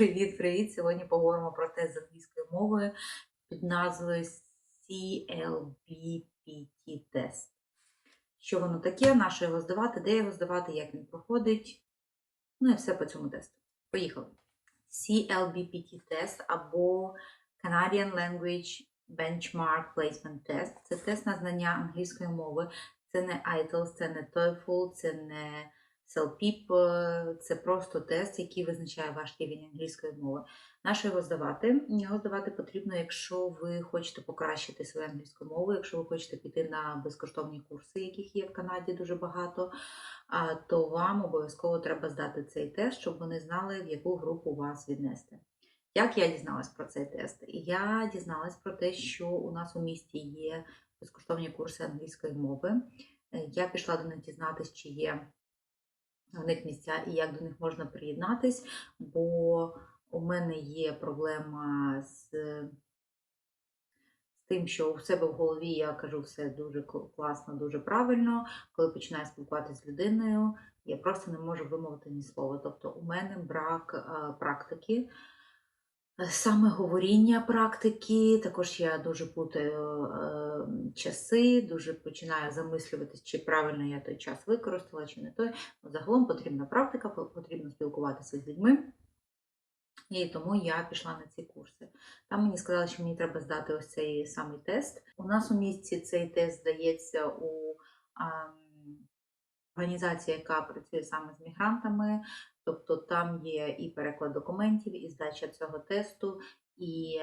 Привіт-привіт! Сьогодні поговоримо про тест з англійської мови під назвою CLBPT тест. Що воно таке, на що його здавати, де його здавати, як він проходить. Ну і все по цьому тесту. Поїхали. CLBPT тест або Canadian Language Benchmark Placement Test. Це тест на знання англійської мови. Це не IELTS, це не TOEFL, це не CELPIP, е, це просто тест, який визначає ваш рівень англійської мови. На що його здавати? Його здавати потрібно, якщо ви хочете покращити свою англійську мову, якщо ви хочете піти на безкоштовні курси, яких є в Канаді дуже багато, то вам обов'язково треба здати цей тест, щоб вони знали, в яку групу вас віднести. Як я дізналась про цей тест? Я дізналась про те, що у нас у місті є безкоштовні курси англійської мови. Е, Я пішла до них дізнатися, чи є в них місця і як до них можна приєднатись, бо у мене є проблема з, тим, що у себе в голові я кажу все дуже кл- класно, дуже правильно. Коли починаю спілкуватися з людиною, я просто не можу вимовити ні слова. Тобто у мене брак е, практики. Саме говоріння практики, також я дуже путаю е, часи, дуже починаю замислюватись, чи правильно я той час використала, чи не той. Загалом потрібна практика, потрібно спілкуватися з людьми. І тому я пішла на ці курси. Там мені сказали, що мені треба здати ось цей самий тест. У нас у місті цей тест здається у ам, організації, яка працює саме з мігрантами. Тобто там є і переклад документів, і здача цього тесту, і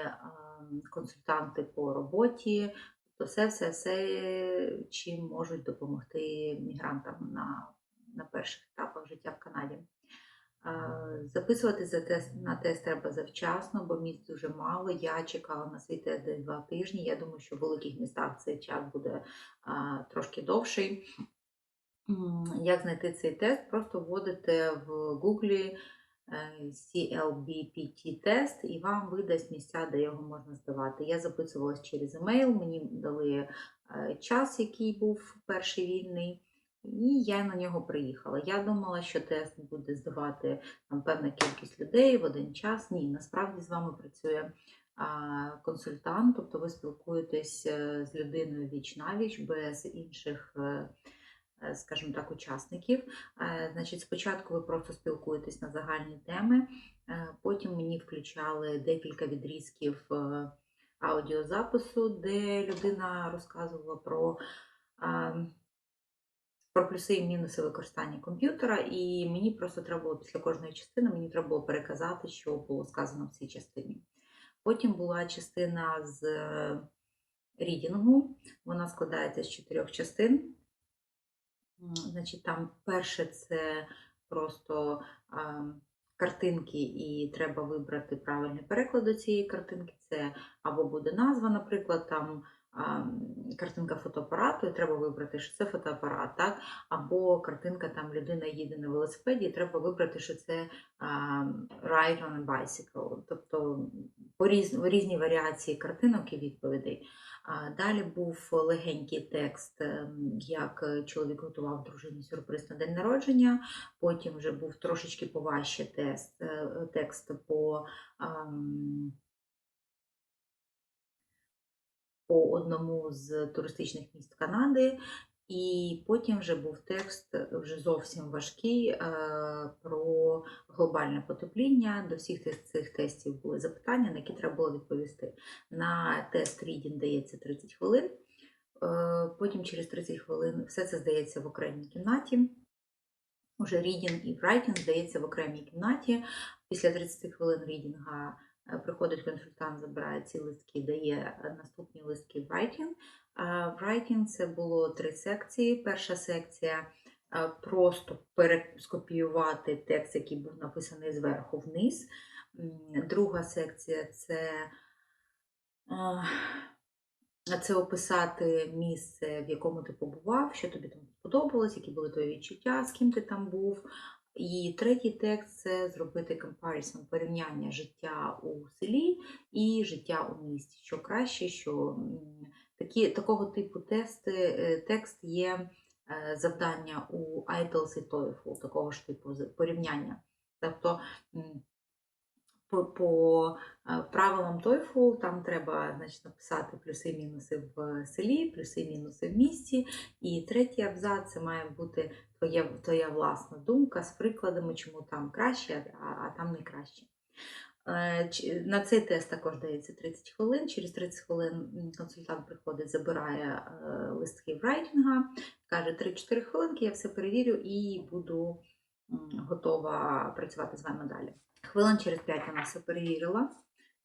консультанти по роботі. Тобто все, все, все, чим можуть допомогти мігрантам на, на перших етапах життя в Канаді. Записуватись за тест, на тест треба завчасно, бо місць дуже мало. Я чекала на свій тест десь два тижні. Я думаю, що в великих містах цей час буде трошки довший. Як знайти цей тест? Просто вводите в Google е, CLBPT тест і вам видасть місця, де його можна здавати. Я записувалась через емейл, мені дали е, час, який був перший вільний. І я на нього приїхала. Я думала, що тест буде здавати там, певна кількість людей в один час. Ні, насправді з вами працює консультант, тобто ви спілкуєтесь е, з людиною віч навіч без інших, скажімо так, учасників. Е, Значить, спочатку ви просто спілкуєтесь на загальні теми, е, потім мені включали декілька відрізків е, аудіозапису, де людина розказувала про. про плюси і мінуси використання комп'ютера, і мені просто треба було після кожної частини мені треба було переказати, що було сказано в цій частині. Потім була частина з е, рідінгу, вона складається з чотирьох частин. Значить, там перше це просто а, картинки, і треба вибрати правильний переклад до цієї картинки. Це або буде назва, наприклад, там картинка фотоапарату, і треба вибрати, що це фотоапарат, так? або картинка там людина їде на велосипеді, і треба вибрати, що це ride on a bicycle, тобто по різ, різні варіації картинок і відповідей. Далі був легенький текст, ем, як чоловік готував дружині сюрприз на день народження. Потім вже був трошечки поважче тест, е, текст по, по одному з туристичних міст Канади. І потім вже був текст е, вже зовсім важкий е, про глобальне потепління. До всіх цих- тестів були запитання, на які треба було відповісти. На тест Reading дається 30 хвилин. Е, Потім через 30 хвилин все це здається в окремій кімнаті. Уже reading і writing здається в окремій кімнаті. Після 30 хвилин рідінга приходить консультант, забирає ці листки, дає е, наступні в writing. Writing це було три секції. Перша секція просто перескопіювати текст, який був написаний зверху вниз. Друга секція це це описати місце, в якому ти побував, що тобі там сподобалось, які були твої відчуття, з ким ти там був. І третій текст це зробити comparison, порівняння життя у селі і життя у місті. Що краще, що такі, такого типу тести, е, текст є е, завдання у IELTS і TOEFL, такого ж типу порівняння. Тобто по, по правилам TOEFL там треба значить, написати плюси-мінуси в селі, плюси-мінуси в місті. І третій абзац це має бути твоя, твоя власна думка з прикладами, чому там краще, а, а там не краще. Е, На цей тест також дається 30 хвилин. Через 30 хвилин консультант приходить, забирає е, листки райтинга, каже 3-4 хвилинки, я все перевірю і буду готова працювати з вами далі. Хвилин через 5 вона все перевірила,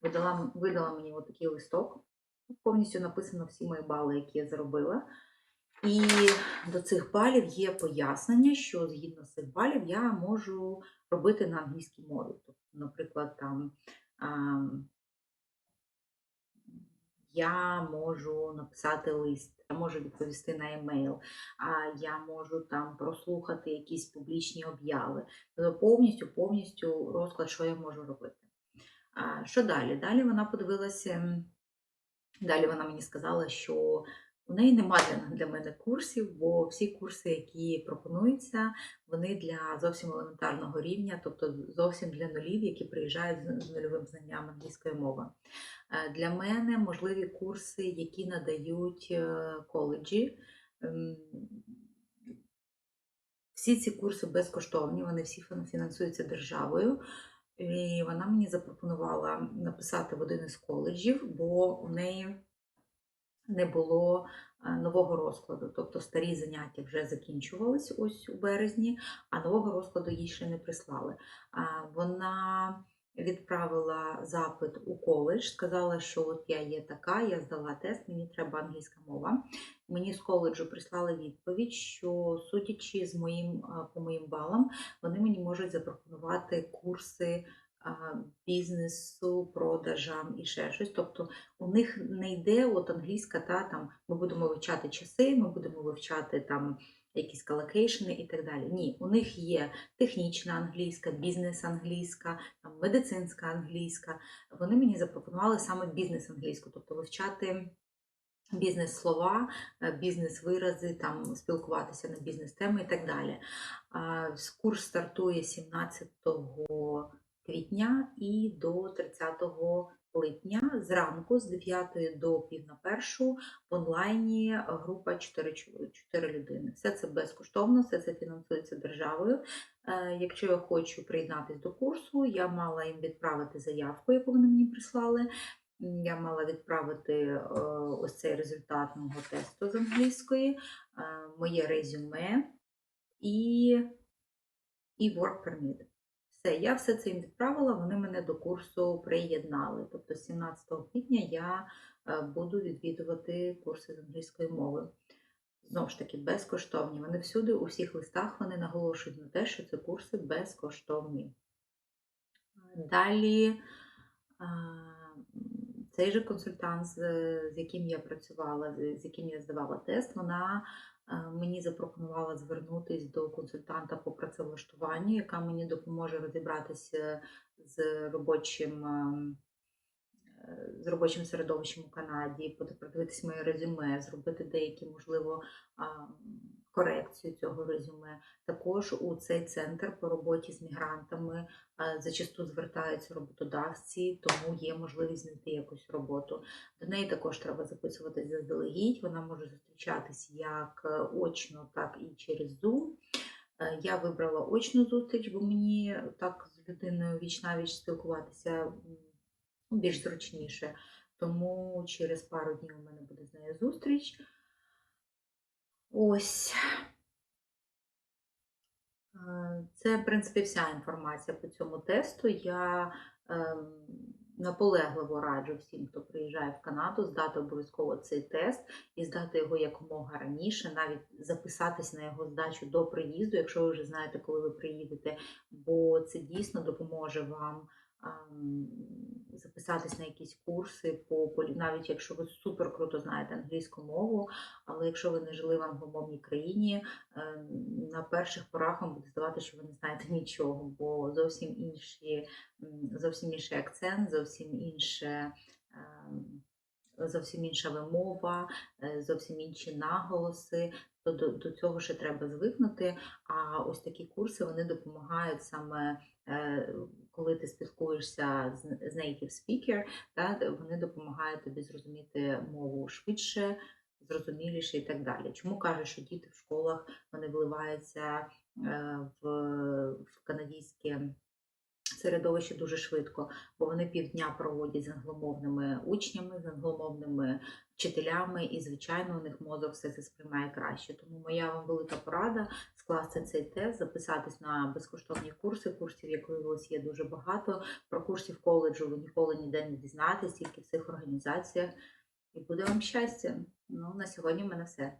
видала, видала мені отакий листок. Повністю написано всі мої бали, які я заробила. І до цих балів є пояснення, що згідно з цих балів я можу робити на англійській мові. Тобто, наприклад, там ам, я можу написати лист, я можу відповісти на емейл, а я можу там прослухати якісь публічні обяви. Тобто повністю, повністю розклад, що я можу робити. Що далі? Далі вона подивилася, далі вона мені сказала, що у неї немає для, мене курсів, бо всі курси, які пропонуються, вони для зовсім елементарного рівня, тобто зовсім для нулів, які приїжджають з, з нульовим знанням англійської мови. Е, Для мене можливі курси, які надають е, коледжі. Ем, Всі ці курси безкоштовні, вони всі фінансуються державою. І вона мені запропонувала написати в один із коледжів, бо у неї не було е, нового розкладу. Тобто старі заняття вже закінчувались ось у березні, а нового розкладу їй ще не прислали. Вона відправила запит у коледж, сказала, що от я є така, я здала тест, мені треба англійська мова. Мені з коледжу прислали відповідь, що судячи з моїм, по моїм балам, вони мені можуть запропонувати курси бізнесу, продажам і ще щось. Тобто у них не йде от англійська, та там ми будемо вивчати часи, ми будемо вивчати там якісь колокейшни і так далі. Ні, у них є технічна англійська, бізнес-англійська, медицинська англійська. Вони мені запропонували саме бізнес-англійську, тобто вивчати. Бізнес-слова, е, бізнес-вирази, там спілкуватися на бізнес-теми і так далі. Курс стартує 17 квітня і до 30 липня зранку з 9 до пів на першу в онлайні група 4, 4 людини. Все це безкоштовно, все це фінансується державою. Е, Якщо я хочу приєднатися до курсу, я мала їм відправити заявку, яку вони мені прислали. Я мала відправити е, ось цей результат мого тесту з англійської, е, моє резюме і, і work permit. Все, я все це їм відправила, вони мене до курсу приєднали. Тобто 17 квітня я е, буду відвідувати курси з англійської мови. Знову ж таки, безкоштовні. Вони всюди, у всіх листах вони наголошують на те, що це курси безкоштовні. Далі м, цей же консультант, з, яким я працювала, з яким я здавала тест, вона е, мені запропонувала звернутися до консультанта по працевлаштуванню, яка мені допоможе розібратися з робочим. ем, З робочим середовищем у Канаді, под- подивитись моє резюме, зробити деякі, можливо, а, м, корекцію цього резюме. Також у цей центр по роботі з мігрантами е, зачасту звертаються роботодавці, тому є можливість знайти якусь роботу. До неї також треба записуватись заздалегідь. Вона може зустрічатись як е, очно, так і через Zoom. Е, Я вибрала очну зустріч, бо мені так з людиною віч навіч спілкуватися більш зручніше. Тому через пару днів у мене буде з нею зустріч. Ось. Е, Це, в принципі, вся інформація по цьому тесту. Я ем, наполегливо раджу всім, хто приїжджає в Канаду, здати обов'язково цей тест і здати його якомога раніше, навіть записатись на його здачу до приїзду, якщо ви вже знаєте, коли ви приїдете, бо це дійсно допоможе вам ем, записатись на якісь курси, по, навіть якщо ви супер круто знаєте англійську мову, але якщо ви не жили в англомовній країні, е, на перших порах вам буде здавати, що ви не знаєте нічого, бо зовсім інші, зовсім інший акцент, зовсім інше ем, зовсім інша вимова, е, зовсім інші наголоси. То до, до цього ще треба звикнути. А ось такі курси вони допомагають саме е, коли ти спілкуєшся з, native speaker, та, вони допомагають тобі зрозуміти мову швидше, зрозуміліше і так далі. Чому кажуть, що діти в школах вони вливаються е, в, в канадське середовище дуже швидко, бо вони півдня проводять з англомовними учнями, з англомовними вчителями, і, звичайно, у них мозок все це сприймає краще. Тому моя вам велика порада скласти цей тест, записатись на безкоштовні курси. Курсів, як виявилось, є дуже багато. Про курсів коледжу ви ніколи ніде не дізнаєтесь, тільки в цих організаціях. І буде вам щастя. Ну, на сьогодні в мене все.